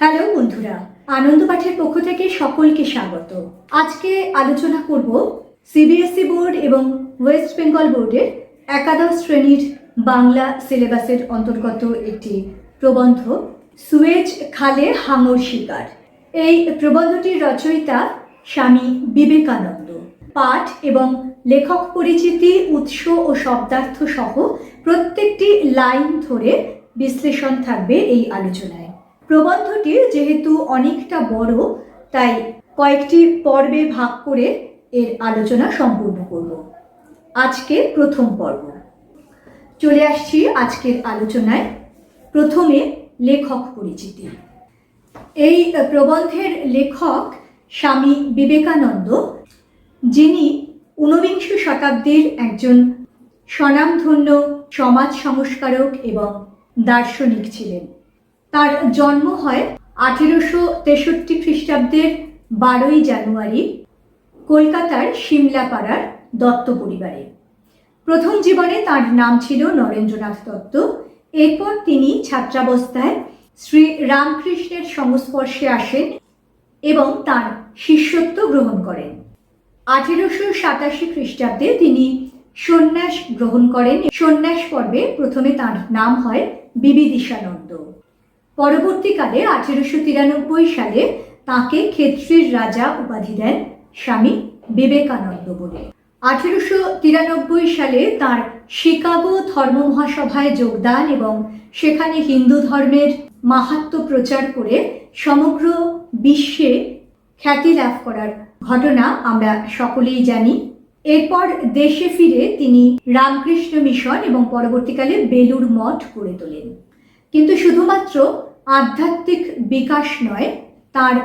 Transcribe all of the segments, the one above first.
Hello বন্ধুরা, আনন্দ পাঠের পক্ষ থেকে সকলকে স্বাগত। আজকে আলোচনা করব সিবিএসই বোর্ড এবং ওয়েস্ট বেঙ্গল বোর্ডের একাদশ শ্রেণির বাংলা সিলেবাসের অন্তর্গত একটি প্রবন্ধ, সুয়েজ খালে হাঙর শিকার। এই প্রবন্ধটির রচয়িতা স্বামী বিবেকানন্দ। পাঠ এবং লেখক পরিচিতি, উৎস ও শব্দার্থ সহ প্রত্যেকটি লাইন ধরে বিশ্লেষণ থাকবে এই আলোচনায়। প্রবন্ধটি যেহেতু অনেকটা বড়, তাই কয়েকটি পর্বে ভাগ করে এর আলোচনা সম্পূর্ণ করব। আজকে প্রথম পর্ব। চলে আসছি আজকের আলোচনায়। প্রথমে লেখক পরিচিতি। এই প্রবন্ধের লেখক স্বামী বিবেকানন্দ, যিনি ঊনবিংশ শতাব্দীর একজন স্বনামধন্য সমাজ সংস্কারক এবং দার্শনিক ছিলেন। তার জন্ম হয় আঠেরোশো তেষট্টি খ্রিস্টাব্দের বারোই জানুয়ারি, কলকাতার সিমলাপাড়ার দত্ত পরিবারে। প্রথম জীবনে তার নাম ছিল নরেন্দ্রনাথ দত্ত। এরপর তিনি ছাত্রাবস্থায় শ্রী রামকৃষ্ণের সংস্পর্শে আসেন এবং তার শিষ্যত্ব গ্রহণ করেন। আঠেরোশো সাতাশি খ্রিস্টাব্দে তিনি সন্ন্যাস গ্রহণ করেন। সন্ন্যাস পর্বে প্রথমে তার নাম হয় বিবিদিশানন্দ। পরবর্তীকালে আঠেরোশো তিরানব্বই সালে তাকে ক্ষেত্রের রাজা উপাধি দেন স্বামী বিবেকানন্দ বলে। আঠেরোশো তিরানব্বই সালে তার শিকাগো ধর্ম মহাসভায় যোগদান এবং সেখানে হিন্দু ধর্মের মাহাত্ম্য প্রচার করে সমগ্র বিশ্বে খ্যাতি লাভ করার ঘটনা আমরা সকলেই জানি। এরপর দেশে ফিরে তিনি রামকৃষ্ণ মিশন এবং পরবর্তীকালে বেলুর মঠ গড়ে তোলেন। কিন্তু শুধুমাত্র আধ্যাত্মিক বিকাশ নয়, তার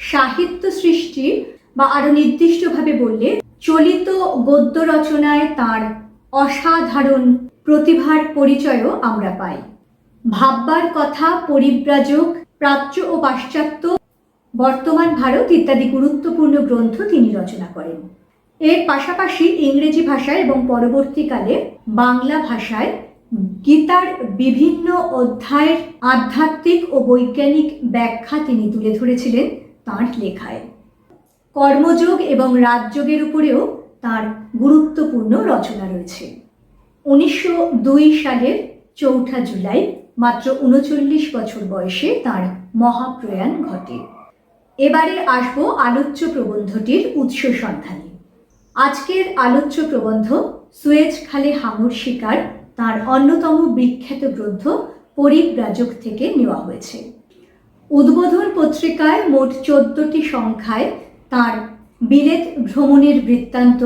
সাহিত্য সৃষ্টি বা আরও নির্দিষ্টভাবে বললে চলিত গদ্য রচনায় তার অসাধারণ প্রতিভার পরিচয়ও আমরা পাই। ভাববার কথা, পরিব্রাজক, প্রাচ্য ও পাশ্চাত্য, বর্তমান ভারত ইত্যাদি গুরুত্বপূর্ণ গ্রন্থ তিনি রচনা করেন। এর পাশাপাশি ইংরেজি ভাষায় এবং পরবর্তীকালে বাংলা ভাষায় গীতার বিভিন্ন অধ্যায়ের আধ্যাত্মিক ও বৈজ্ঞানিক ব্যাখ্যা তিনি তুলে ধরেছিলেন তাঁর লেখায়। কর্মযোগ এবং রাজযোগের উপরেও তার গুরুত্বপূর্ণ রচনা রয়েছে। উনিশশো দুই সালের চৌঠা জুলাই, মাত্র উনচল্লিশ বছর বয়সে তার মহাপ্রয়াণ ঘটে। এবারে আসব আলোচ্য প্রবন্ধটির উৎস সন্ধানে। আজকের আলোচ্য প্রবন্ধ সুয়েজ খালে হাঙর শিকার তার অন্যতম বিখ্যাত গ্রন্থ পরিব্রাজক থেকে নেওয়া হয়েছে। উদ্বোধন পত্রিকায় মোট চোদ্দটি সংখ্যায় তার বিলেত ভ্রমণের বৃত্তান্ত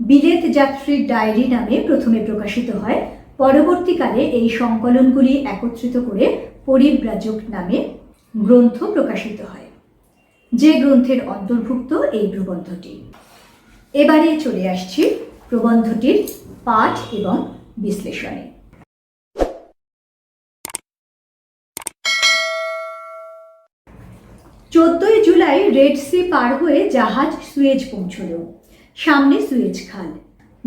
বিলেত যাত্রীর ডায়েরি নামে প্রথমে প্রকাশিত হয়। পরবর্তীকালে এই সংকলনগুলি একত্রিত করে পরিব্রাজক নামে গ্রন্থ প্রকাশিত হয়। যে গ্রন্থের অন্তর্ভুক্ত এই প্রবন্ধটি। এবারে চলে আসছি প্রবন্ধটির পাঠ এবং বিশ্লেষণে। চোদ্দই জুলাই রেড সি পার হয়ে জাহাজ সুয়েজ পৌঁছল। সামনে সুয়েজ খাল।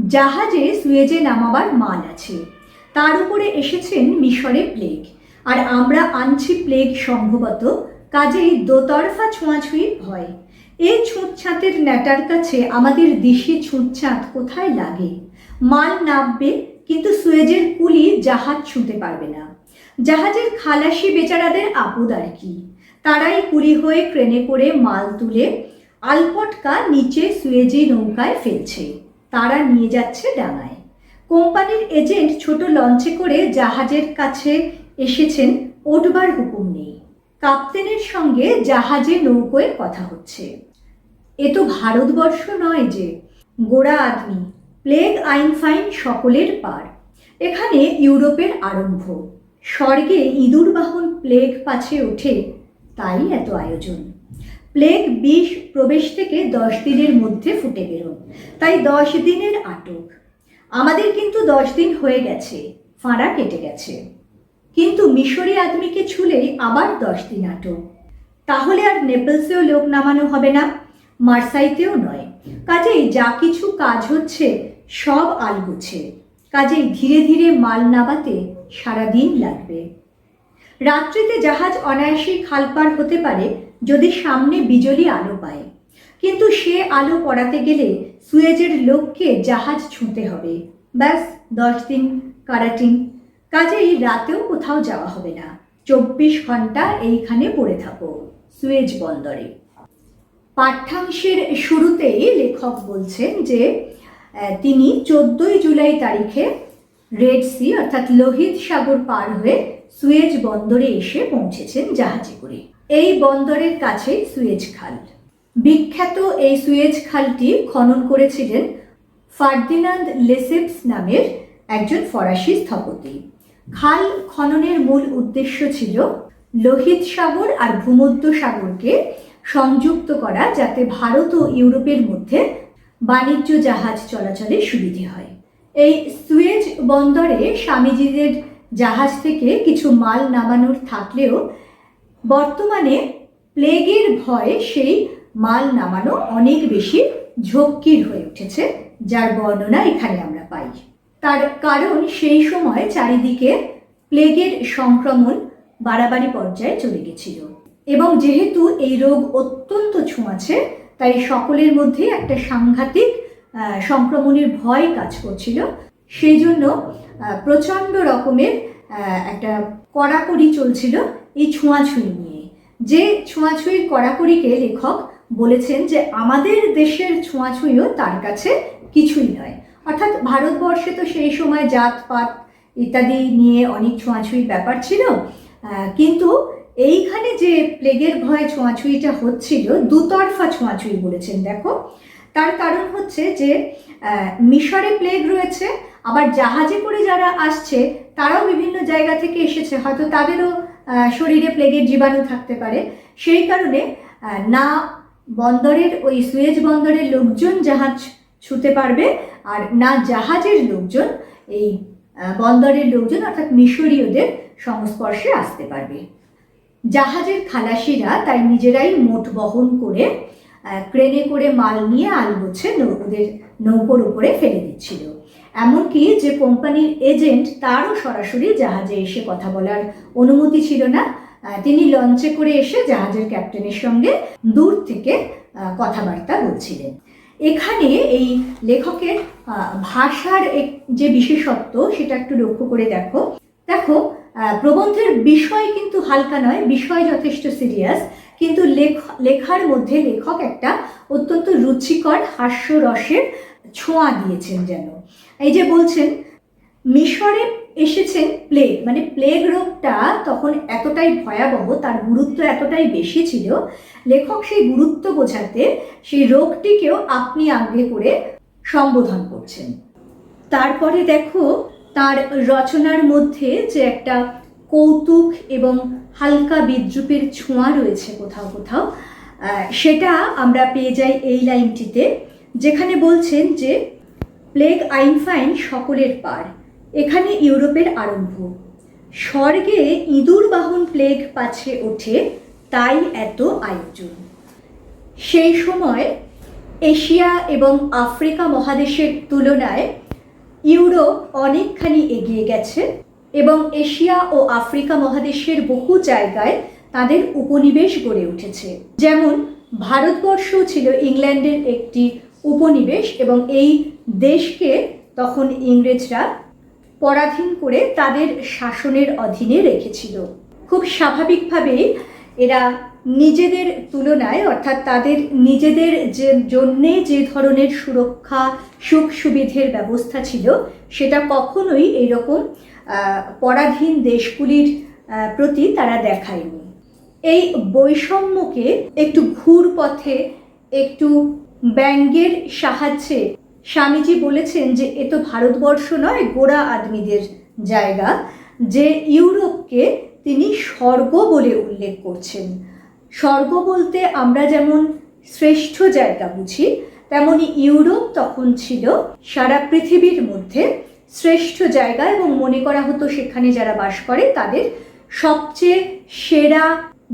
জাহাজে সুয়েজে নামাবার মাল আছে। তার উপরে এসেছেন মিশরে প্লেগ। আর আমরা আনছি প্লেগ সম্ভবত। কাজেই দোতরফা ছোঁয়াছুঁয়ির ভয়। এই ছুঁতছাঁতের ন্যাটার কাছে আমাদের দেশে ছুঁতছাঁত কোথায় লাগে? মাল নামবে কিন্তু সুয়েজের কুলি জাহাজ ছুঁতে পারবে না। জাহাজের খালাসি বেচারাদের আপদ আর কি। তারাই কুলি হয়ে ক্রেনে করে মাল তুলে আলপটকা নিচে সুয়েজি নৌকায় ফেলছে। তারা নিয়ে যাচ্ছে ডাঙায়। কোম্পানির এজেন্ট ছোট লঞ্চে করে জাহাজের কাছে এসেছেন, ওঠবার হুকুম নেই। কাপ্তেনের সঙ্গে জাহাজে নৌকোয় কথা হচ্ছে। এ তো ভারতবর্ষ নয় যে, গোড়া আদমি। প্লেগ আইন ফাইন সকলের পার। এখানে ইউরোপের আরম্ভ। স্বর্গে ইঁদুর বাহন প্লেগ পাছে ওঠে, তাই এত আয়োজন। প্লেগ বিষ প্রবেশ থেকে দশ দিনের মধ্যে ফুটে বেরোন তাই দশ দিনের আটক। আমাদের কিন্তু দশ দিন হয়ে গেছে, ফাঁড়া কেটে গেছে। কিন্তু মিশরি আদমিকে ছুলেই আবার দশ দিন আটক। তাহলে আর নেপলসেও লোক নামানো হবে না, মার্সাইতেও নয়। কাজেই যা কিছু কাজ হচ্ছে সব আলগুছে কাজেই ধীরে ধীরে মাল নামাতে সারাদিন লাগবে। রাত্রিতে জাহাজ অনায়াসেই খাল পার হতে পারে যদি সামনে বিজলি আলো পায়। কিন্তু সে আলো পড়াতে গেলে সুয়েজের লোককে জাহাজ ছুঁতে হবে। ব্যাস, দশ দিন, কারাটিন। কাজেই রাতেও কোথাও যাওয়া হবে না। চব্বিশ ঘণ্টা এইখানে পড়ে থাকো, সুয়েজ বন্দরে। পাঠ্যাংশের শুরুতেই লেখক বলছেন যে তিনি চোদ্দই জুলাই তারিখে রেড সি অর্থাৎ লোহিত সাগর পার হয়ে সুয়েজ বন্দরে এসে পৌঁছেছেন জাহাজে করে এই বন্দরের কাছে সুয়েজ খাল। বিখ্যাত এই সুয়েজ খালটি খনন করেছিলেন ফার্দিনান্দ লেসেপস নামের একজন ফরাসি স্থপতি। খাল খননের মূল উদ্দেশ্য ছিল লোহিত সাগর আর ভূমধ্য সাগরকে সংযুক্ত করা যাতে ভারত ও ইউরোপের মধ্যে বাণিজ্য জাহাজ চলাচলে সুবিধে হয়। এই সুয়েজ বন্দরে স্বামীজিদের জাহাজ থেকে কিছু মাল নামানোর থাকলেও বর্তমানে প্লেগের ভয়ে সেই মাল নামানো অনেক বেশি ঝক্কির হয়ে উঠেছে, যার বর্ণনা এখানে আমরা পাই। তার কারণ সেই সময় চারিদিকে প্লেগের সংক্রমণ বাড়াবাড়ি পর্যায়ে চলে গেছিল। এবং যেহেতু এই রোগ অত্যন্ত ছোঁয়াছে তাই সকলের মধ্যে একটা সাংঘাতিক সংক্রমণের ভয় কাজ করছিল। সেই জন্য প্রচণ্ড রকমের একটা কড়াকড়ি চলছিল এই ছোঁয়াছুঁই নিয়ে। যে ছোঁয়াছুঁইর কড়াকড়িকে লেখক বলেছেন যে, আমাদের দেশের ছোঁয়াছুঁইও তার কাছে কিছুই নয়। অর্থাৎ ভারতবর্ষে তো সেই সময় জাতপাত ইত্যাদি নিয়ে অনেক ছোঁয়াছুঁইর ব্যাপার ছিল। কিন্তু এইখানে যে প্লেগের ভয়ে ছোঁয়াছুঁইটা হচ্ছিল, দুতরফা ছোঁয়াছুঁই বলেছেন, দেখো। তার কারণ হচ্ছে যে মিশরে প্লেগ রয়েছে, আবার জাহাজে করে যারা আসছে, তারাও বিভিন্ন জায়গা থেকে এসেছে। হয়তো তাদেরও শরীরে প্লেগের জীবাণু থাকতে পারে। সেই কারণে না বন্দরের, ওই সুয়েজ বন্দরের লোকজন জাহাজ ছুতে পারবে, আর না জাহাজের লোকজন, এই বন্দরের লোকজন, অর্থাৎ মিশরীয়দের সংস্পর্শে আসতে পারবে। জাহাজের খালাসিরা তাই নিজেরাই মোট বহন করে ক্রেনে করে মাল নিয়ে আলগোছে নৌ- ওদের নৌকোর উপরে ফেলে দিচ্ছিল। এমনকি যে কোম্পানির এজেন্ট তারও সরাসরি জাহাজে এসে কথা বলার অনুমতি ছিল না। তিনি লঞ্চে করে এসে জাহাজের ক্যাপ্টেনের সঙ্গে দূর থেকে কথাবার্তা বলছিলেন। এখানে এই লেখকের ভাষার যে বিশেষত্ব, সেটা একটু লক্ষ্য করে দেখো। দেখো প্রবন্ধের বিষয় কিন্তু হালকা নয়, বিষয় যথেষ্ট সিরিয়াস কিন্তু লেখ, লেখার মধ্যে লেখক একটা অত্যন্ত রুচিকর, হাস্যরসের ছোঁয়া দিয়েছেন যেন। এই যে বলছেন, মিশরে এসেছেন প্লেগ মানে প্লেগ রোগটা তখন এতটাই ভয়াবহ, তার গুরুত্ব এতটাই বেশি ছিল, লেখক সেই গুরুত্ব বোঝাতে সেই রোগটিকেও আপনি আগে করে সম্বোধন করছেন। তারপরে দেখো তার রচনার মধ্যে যে একটা কৌতুক এবং হালকা বিদ্রুপের ছোঁয়া রয়েছে কোথাও কোথাও সেটা আমরা পেয়ে যাই এই লাইনটিতে, যেখানে বলছেন যে, প্লেগ আইন ফাইন সকলের পার, এখানে ইউরোপের আরম্ভ। স্বর্গে ইঁদুর বাহন প্লেগ পাছে ওঠে, তাই এত আয়োজন। সেই সময় এশিয়া এবং আফ্রিকা মহাদেশের তুলনায় ইউরোপ অনেকখানি এগিয়ে গেছে এবং এশিয়া ও আফ্রিকা মহাদেশের বহু জায়গায় তাদের উপনিবেশ গড়ে উঠেছে। যেমন, ভারতবর্ষ ছিল ইংল্যান্ডের একটি উপনিবেশ এবং এই দেশকে তখন ইংরেজরা পরাধীন করে তাদের শাসনের অধীনে রেখেছিল। খুব স্বাভাবিকভাবেই এরা নিজেদের তুলনায়, অর্থাৎ তাদের নিজেদের যে জন্যে যে ধরনের সুরক্ষা, সুখ সুবিধের ব্যবস্থা ছিল, সেটা কখনোই এইরকম পরাধীন দেশগুলির প্রতি তারা দেখায়নি। এই বৈষম্যকে একটু ঘুর পথে, একটু ব্যঙ্গের সাহায্যে স্বামীজি বলেছেন যে, এ তো ভারতবর্ষ নয়, গোড়া আদমিদের জায়গা। যে ইউরোপকে তিনি স্বর্গ বলে উল্লেখ করছেন। স্বর্গ বলতে আমরা যেমন শ্রেষ্ঠ জায়গা বুঝি, তেমনি ইউরোপ তখন ছিল সারা পৃথিবীর মধ্যে শ্রেষ্ঠ জায়গা এবং মনে করা হতো সেখানে যারা বাস করে তাদের সবচেয়ে সেরা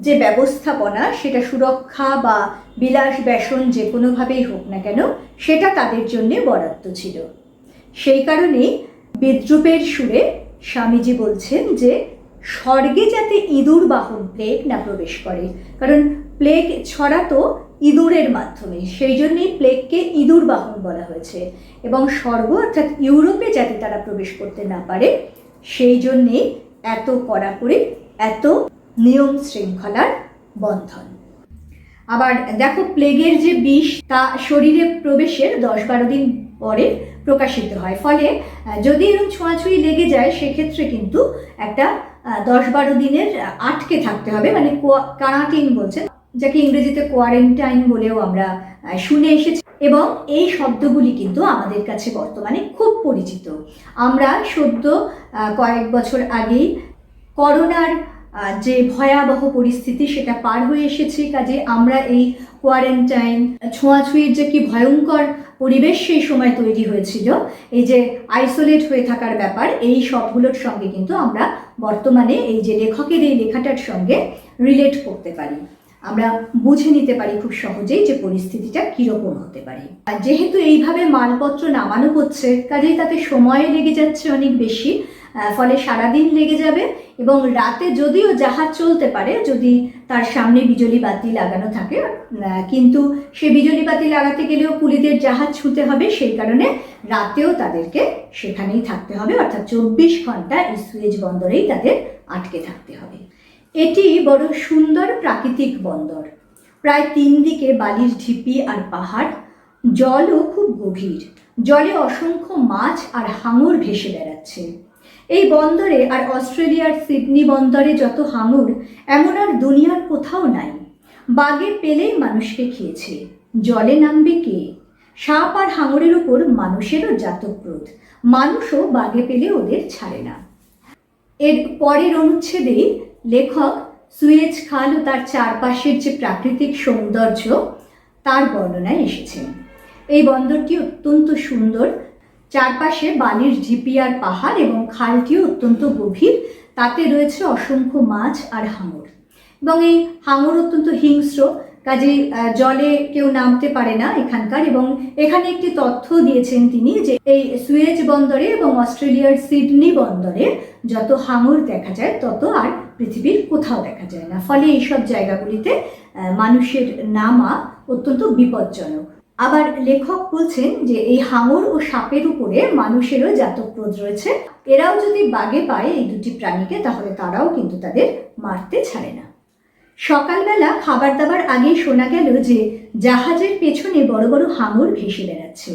যে ব্যবস্থাপনা সেটা সুরক্ষা বা বিলাস ব্যসন যে কোনোভাবেই হোক না কেন, সেটা তাদের জন্যে বরাদ্দ ছিল। সেই কারণেই বিদ্রুপের সুরে স্বামীজি বলছেন যে স্বর্গে যাতে ইঁদুর বাহন প্লেগ না প্রবেশ করে, কারণ প্লেগ ছড়াতো ইঁদুরের মাধ্যমে, সেই জন্যই প্লেগকে ইঁদুর বাহন বলা হয়েছে। এবং স্বর্গ অর্থাৎ ইউরোপে যাতে তারা প্রবেশ করতে না পারে, সেই জন্যেই এত কড়াকড়ি এত নিয়ম শৃঙ্খলার বন্ধন। আবার দেখো, প্লেগের যে বিষ, তা শরীরে প্রবেশের দশ বারো দিন পরে প্রকাশিত হয়। ফলে যদি এরকম ছোঁয়াছুঁয়ি লেগে যায়, সেক্ষেত্রে কিন্তু একটা দশ বারো দিনের আটকে থাকতে হবে মানে কারাটিন বলছেন যাকে ইংরেজিতে কোয়ারেন্টাইন বলেও আমরা শুনে এসেছি। এবং এই শব্দগুলি কিন্তু আমাদের কাছে বর্তমানে খুব পরিচিত। আমরা সদ্য কয়েক বছর আগেই করোনার যে ভয়াবহ পরিস্থিতি, সেটা পার হয়ে এসেছি। কাজে আমরা এই কোয়ারেন্টাইন ছোঁয়াছুঁয়ির যে কি ভয়ঙ্কর পরিবেশ, সেই সময় তৈরি হয়েছিল। এই যে আইসোলেট হয়ে থাকার ব্যাপার, এই সবগুলোর সঙ্গে কিন্তু আমরা বর্তমানে এই যে লেখকের এই লেখাটার সঙ্গে রিলেট করতে পারি। আমরা বুঝে নিতে পারি খুব সহজেই যে পরিস্থিতিটা কীরকম হতে পারে। আর যেহেতু এইভাবে মালপত্র নামানো হচ্ছে, কাজেই তাতে সময় লেগে যাচ্ছে অনেক বেশি ফলে সারাদিন লেগে যাবে এবং রাতে যদিও জাহাজ চলতে পারে, যদি তার সামনে বিজলি বাতি লাগানো থাকে কিন্তু সে বিজলি বাতি লাগাতে গেলেও কুলিদের জাহাজ ছুঁতে হবে, সেই কারণে রাতেও তাদেরকে সেখানেই থাকতে হবে, অর্থাৎ চব্বিশ ঘণ্টা এই সুয়েজ বন্দরেই তাদের আটকে থাকতে হবে। এটি বড় সুন্দর প্রাকৃতিক বন্দর। প্রায় তিন দিকে বালির ঢিপি আর পাহাড়, জলও খুব গভীর। জলে অসংখ্য মাছ আর হাঙর ভেসে বেড়াচ্ছে। এই বন্দরে আর অস্ট্রেলিয়ার সিডনি বন্দরে যত হাঙর, এমন আর দুনিয়ার কোথাও নাই। বাগে পেলেই মানুষকে খেয়েছে। জলে নামবে কে? সাপ আর হাঙরের উপর মানুষেরও জাতক্রোধ মানুষও বাগে পেলে ওদের ছাড়ে না। এর পরের অনুচ্ছেদেই লেখক সুয়েজ খাল ও তার চারপাশের যে প্রাকৃতিক সৌন্দর্য, তার বর্ণনায় এসেছেন। এই বন্দরটি অত্যন্ত সুন্দর চারপাশে বালির ঢিপি আর পাহাড় এবং খালটিও অত্যন্ত গভীর। তাতে রয়েছে অসংখ্য মাছ আর হাঙর। এবং এই হাঙর অত্যন্ত হিংস্র কাজে জলে কেউ নামতে পারে না এখানকার। এবং এখানে একটি তথ্য দিয়েছেন তিনি যে এই সুয়েজ বন্দরে এবং অস্ট্রেলিয়ার সিডনি বন্দরে যত হাঙর দেখা যায়, তত আর পৃথিবীর কোথাও দেখা যায় না। ফলে এইসব জায়গাগুলিতে মানুষের নামা অত্যন্ত বিপজ্জনক। আবার লেখক বলছেন যে এই হাঙর ও সাপের উপরে মানুষেরও জাতক্রোধ রয়েছে। এরাও যদি বাগে পায় এই দুটি প্রাণীকে, তাহলে তারাও কিন্তু তাদের মারতে ছাড়ে না। সকালবেলা খাবার দাবার আগেই শোনা গেল যে জাহাজের পেছনে বড় বড় হাঙর ভেসে বেড়াচ্ছে।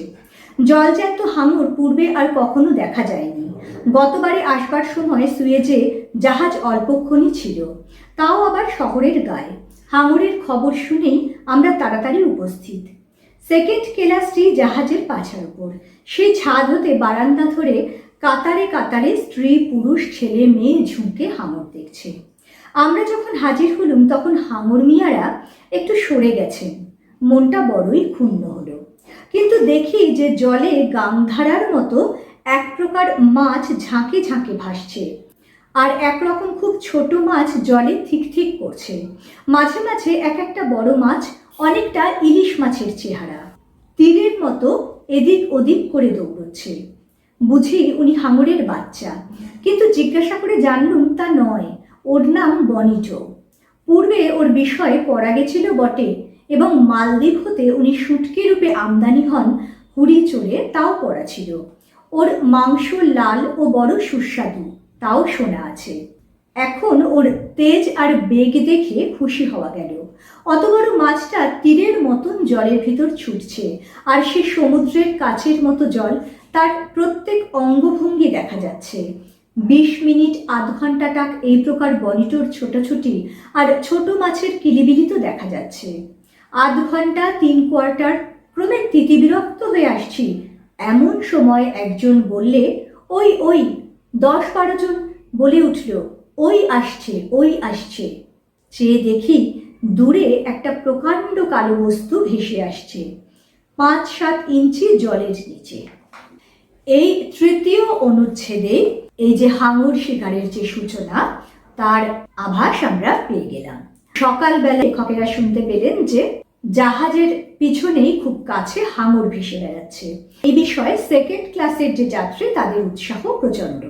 জলজ্যান্ত হাঙর পূর্বে আর কখনো দেখা যায়নি। গতবারে আসবার সময় সুয়েজে জাহাজ অল্পক্ষণই ছিল, তাও আবার শহরের গায়ে। হাঙরের খবর শুনেই আমরা তাড়াতাড়ি উপস্থিত। সেকেন্ড কেলাসটি জাহাজের পাছার উপর। সেই ছাদ হতে বারান্দা ধরে কাতারে কাতারে স্ত্রী, পুরুষ, ছেলে, মেয়ে ঝুঁকে হাঙর দেখছে। আমরা যখন হাজির হলুম, তখন হাঙর মিয়ারা একটু সরে গেছেন। মনটা বড়ই ক্ষুণ্ণ হলো। কিন্তু দেখি যে জলে গাংধারার মতো এক প্রকার মাছ ঝাঁকে ঝাঁকে ভাসছে। আর একরকম খুব ছোট মাছ জলে থিক থিক করছে। মাঝে মাঝে এক একটা বড় মাছ অনেকটা ইলিশ মাছের চেহারা। তীরের মতো এদিক ওদিক করে দৌড়চ্ছে। বুঝি উনি হাঙরের বাচ্চা। কিন্তু জিজ্ঞাসা করে জানলুম তা নয়। ওর নাম বনিটো। পূর্বে ওর বিষয়ে পড়া গেছিল বটে এবং মালদ্বীপ হতে উনি শুটকি রূপে আমদানি হন হুড়ি চড়ে তাও পড়া ছিল। ওর মাংস লাল ও বড় সুস্বাদু, তাও শোনা আছে। এখন ওর তেজ আর বেগ দেখে খুশি হওয়া গেল। অত বড় মাছটা তীরের মতন জলের ভিতর ছুটছে আর সে সমুদ্রের কাছের মতো জল তার প্রত্যেক অঙ্গভঙ্গি দেখা যাচ্ছে। বিশ মিনিট, আধ ঘণ্টা টাক এই প্রকার বনিটোর ছোটাছুটি আর ছোট মাছের কিলিবিলি তো দেখা যাচ্ছে। আধ ঘণ্টা, তিন কোয়ার্টার, ক্রমে তিতিবিরক্ত হয়ে আসছি। এমন সময় একজন বললে, ওই ওই, দশ বারো জন, বলে উঠল। ওই আসছে ওই আসছে। চেয়ে দেখি দূরে একটা প্রকাণ্ড কালো বস্তু ভেসে আসছে, পাঁচ সাত ইঞ্চি জলের নিচে। এই তৃতীয় অনুচ্ছেদে এই যে হাঙর শিকারের যে সূচনা, তার আভাস আমরা পেয়ে গেলাম। সকালবেলা লেখকেরা শুনতে পেলেন যে জাহাজের পিছনেই খুব কাছে হাঙর ভেসে বেড়াচ্ছে। এই বিষয়ে সেকেন্ড ক্লাসের যে যাত্রী, তাদের উৎসাহ প্রচণ্ড।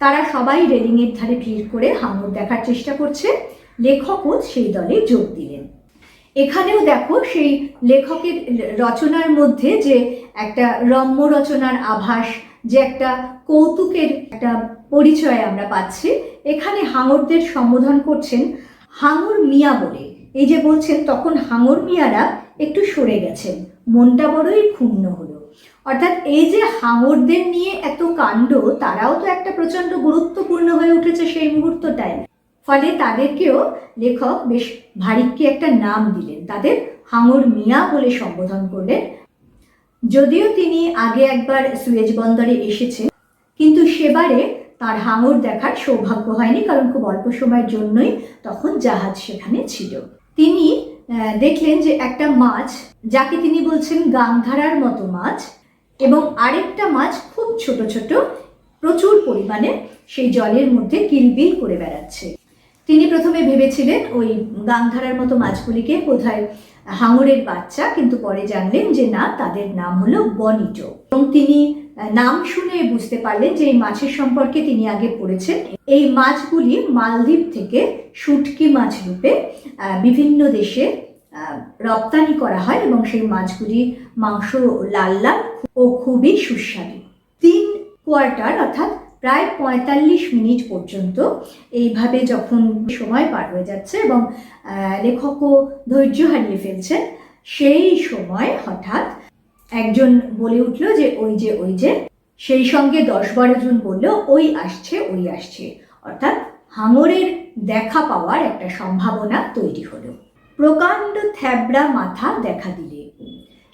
তারা সবাই রেলিংয়ের ধারে ভিড় করে হাঙর দেখার চেষ্টা করছে। লেখকও সেই দলে যোগ দিলেন। এখানেও দেখো সেই লেখকের রচনার মধ্যে যে একটা রম্য রচনার আভাস, যে একটা কৌতুকের একটা পরিচয় আমরা পাচ্ছি। এখানে হাঙরদের সম্বোধন করছেন হাঙর মিয়া বলে। এই যে বলছেন, তখন হাঙর মিয়ারা একটু সরে গেছেন। মনটা বড়ই ক্ষুণ্ণ হলো। অর্থাৎ এই যে হাঙরদের নিয়ে এত কাণ্ড, তারাও তো একটা প্রচণ্ড গুরুত্বপূর্ণ হয়ে উঠেছে সেই মুহূর্তটায়। ফলে তাদেরকেও লেখক বেশ ভারিককে একটা নাম দিলেন। তাদের হাঙর মিয়া বলে সম্বোধন করলেন। যদিও তিনি আগে একবার সুয়েজ বন্দরে এসেছেন, কিন্তু সেবারে তার হাঙর দেখার সৌভাগ্য হয়নি, কারণ খুব অল্প সময়ের জন্যই তখন জাহাজ সেখানে ছিল। তিনি দেখলেন যে একটা মাছ, যাকে তিনি বলছেন গাংধারার মতো মাছ এবং আরেকটা মাছ খুব ছোট ছোট, প্রচুর পরিমাণে সেই জলের মধ্যে কিলবিল করে বেড়াচ্ছে। তিনি প্রথমে ভেবেছিলেন ওই গাংধারার মতো মাছগুলিকে বোধহয় হাঙরের বাচ্চা, কিন্তু পরে জানলেন যে না, তাদের নাম হলো বনিটো। এবং তিনি নাম শুনে বুঝতে পারলেন যে এই মাছের সম্পর্কে তিনি আগে পড়েছেন। এই মাছগুলি মালদ্বীপ থেকে শুটকি মাছ রূপে বিভিন্ন দেশে রপ্তানি করা হয় এবং সেই মাছগুলি মাংস লাল লাল ও খুবই সুস্বাদু। তিন কোয়ার্টার অর্থাৎ প্রায় পঁয়তাল্লিশ মিনিট পর্যন্ত এইভাবে যখন সময় পার হয়ে যাচ্ছে এবং লেখকও ধৈর্য হারিয়ে ফেলছেন, সেই সময় হঠাৎ একজন বলে উঠল যে, ওই যে ওই যে। সেই সঙ্গে দশ বারো জন বলল, ওই আসছে ওই আসছে। অর্থাৎ হাঙরের দেখা পাওয়ার একটা সম্ভাবনা তৈরি হলো। প্রকাণ্ড থ্যাবড়া মাথা দেখা দিলে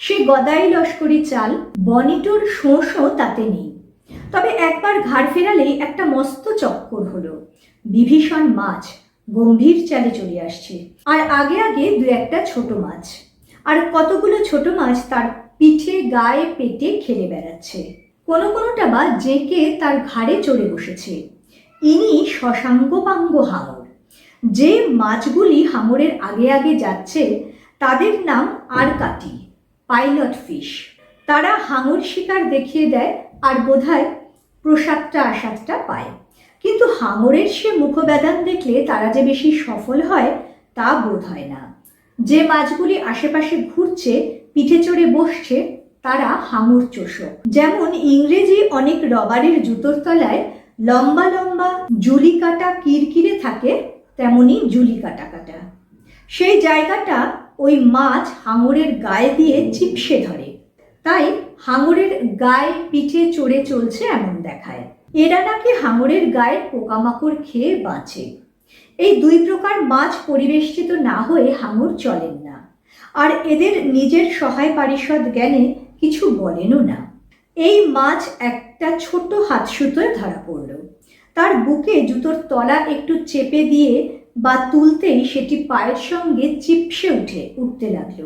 সে গদাই লস্করি চাল বনিটোর শোঁশও তাতে নেই। তবে একবার ঘাড় ফেরালেই একটা মস্ত চক্কর হলো। বিভীষণ মাছ গম্ভীর চালে চলে আসছে। আর আগে আগে দু একটা ছোট মাছ। আর কতগুলো ছোট মাছ তার পিঠে, গায়ে, পেটে খেলে বেড়াচ্ছে। কোনো কোনোটা বা জেঁকে তার ঘাড়ে চড়ে বসেছে। ইনি শশাঙ্গপাঙ্গ হাঙর। যে মাছগুলি হাঙরের আগে আগে যাচ্ছে, তাদের নাম আরকাটি। Pilot fish. তারা হাঙর শিকার দেখিয়ে দেয় আর বোধহয় প্রসাদটা আসাদটা পায়। কিন্তু হাঙরের সে মুখবেদান দেখলে তারা যে বেশি সফল হয়, তা বোধ হয় না। যে মাছগুলি আশেপাশে ঘুরছে, পিঠে চড়ে বসছে, তারা হাঙর চোষক। যেমন ইংরেজি অনেক রবারের জুতোর তলায় লম্বা লম্বা জুলি কাটা কিরকিরে থাকে, তেমনি জুলি কাটা কাটা। সেই জায়গাটা ওই মাছ হাঙরের গায়ে দিয়ে চিপসে ধরে। তাই হাঙরের গায়ে পিঠে চড়ে চলছে এমন দেখায়। এরা নাকি হাঙরের গায়ের পোকামাকড় খেয়ে বাঁচে। এই দুই প্রকার মাছ পরিবেষ্টিত না হয়ে হাঙর চলেন না। আর এদের নিজের সহায় পারিষদ জ্ঞানে কিছু বলেনও না। এই মাছ একটা ছোট হাত সুতোয় ধরা পড়ল। তার বুকে জুতোর তলা একটু চেপে দিয়ে বা তুলতেই সেটি পায়ের সঙ্গে চিপসে উঠে, উঠতে লাগল।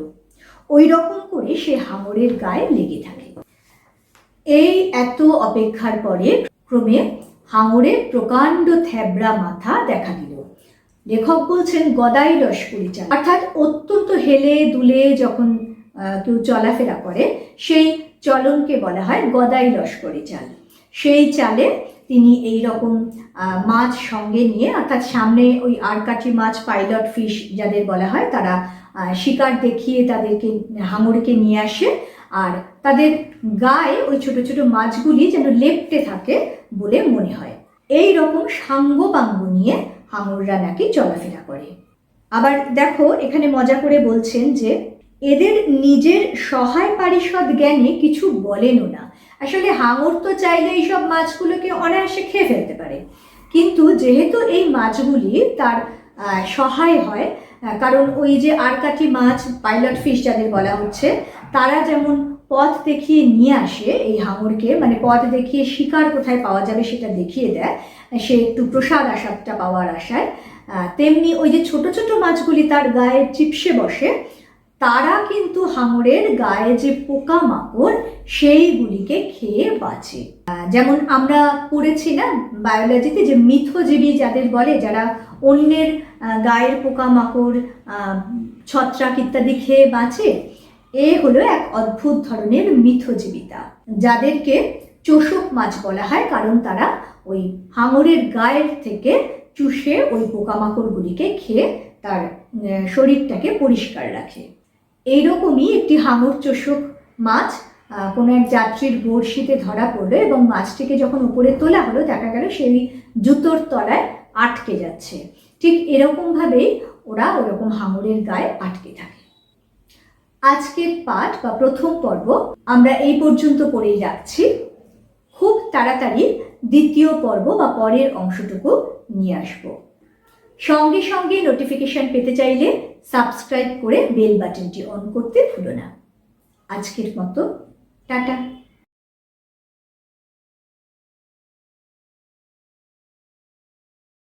ওই রকম করে সে হাঙরের গায়ে লেগে থাকে। এই এত অপেক্ষার পরে ক্রমে হাঙরের প্রকাণ্ড থ্যাবড়া মাথা দেখা দিল। লেখক বলছেন, গদাই লস্করি চাল অর্থাৎ অত্যন্ত হেলে দুলে যখন কেউ চলাফেরা করে, সেই চলনকে বলা হয় গদাই লস্করি চাল সেই চালে তিনি এই রকম মাছ সঙ্গে নিয়ে, অর্থাৎ সামনে ওই আরকাঠি মাছ, পাইলট ফিশ যাদের বলা হয়, তারা শিকার দেখিয়ে তাদেরকে, হাঙরকে নিয়ে আসে। আর তাদের গায়ে ওই ছোট ছোট মাছগুলি যেন লেপ্টে থাকে বলে মনে হয়। এই রকম সাঙ্গ পাঙ্গ নিয়ে হাঙররা নাকি চলাফেরা করে। আবার দেখো, এখানে মজা করে বলছেন যে, এদের নিজের সহায় পারিষদ জ্ঞানে কিছু বলেনও না। আসলে হাঙর তো চাইলে এইসব মাছগুলোকে অনায়াসে খেয়ে ফেলতে পারে। কিন্তু যেহেতু এই মাছগুলি তার সহায় হয় কারণ ওই যে আরকাঠি মাছ, পাইলট ফিশ যাদের বলা হচ্ছে, তারা যেমন পথ দেখিয়ে নিয়ে আসে এই হাঙরকে মানে পথ দেখিয়ে শিকার কোথায় পাওয়া যাবে সেটা দেখিয়ে দেয়, সে একটু প্রসাদ আসাদটা পাওয়ার আশায়। তেমনি ওই যে ছোট ছোট মাছগুলি তার গায়ে চিপসে বসে তারা কিন্তু হাঙরের গায়ে যে পোকামাকড় সেইগুলিকে খেয়ে বাঁচে। যেমন আমরা পড়েছি না বায়োলজিতে যে মিথজীবী যাদের বলে যারা অন্যের গায়ের পোকামাকড় আহ, ছত্রাক ইত্যাদি খেয়ে বাঁচে এ হলো এক অদ্ভুত ধরনের মিথজীবিতা। যাদেরকে চোষক মাছ বলা হয় কারণ তারা ওই হাঙরের গায়ের থেকে চুষে ওই পোকামাকড়গুলিকে খেয়ে তার শরীরটাকে পরিষ্কার রাখে। এইরকমই একটি হাঙর চোষক মাছ কোনো এক যাত্রীর বড়শিতে ধরা পড়ল এবং মাছটিকে যখন উপরে তোলা হলো, দেখা গেল সেই জুতোর তলায় আটকে যাচ্ছে। ঠিক এরকমভাবেই ওরা ওরকম হাঙরের গায়ে আটকে থাকে। আজকের পাঠ বা প্রথম পর্ব আমরা এই পর্যন্ত পড়েই রাখছি খুব তাড়াতাড়ি দ্বিতীয় পর্ব বা পরের অংশটুকু নিয়ে আসব। সঙ্গে সঙ্গে নোটিফিকেশন পেতে চাইলে সাবস্ক্রাইব করে বেল বাটনটি অন করতে ভুলো না। আজকের মতো টাটা।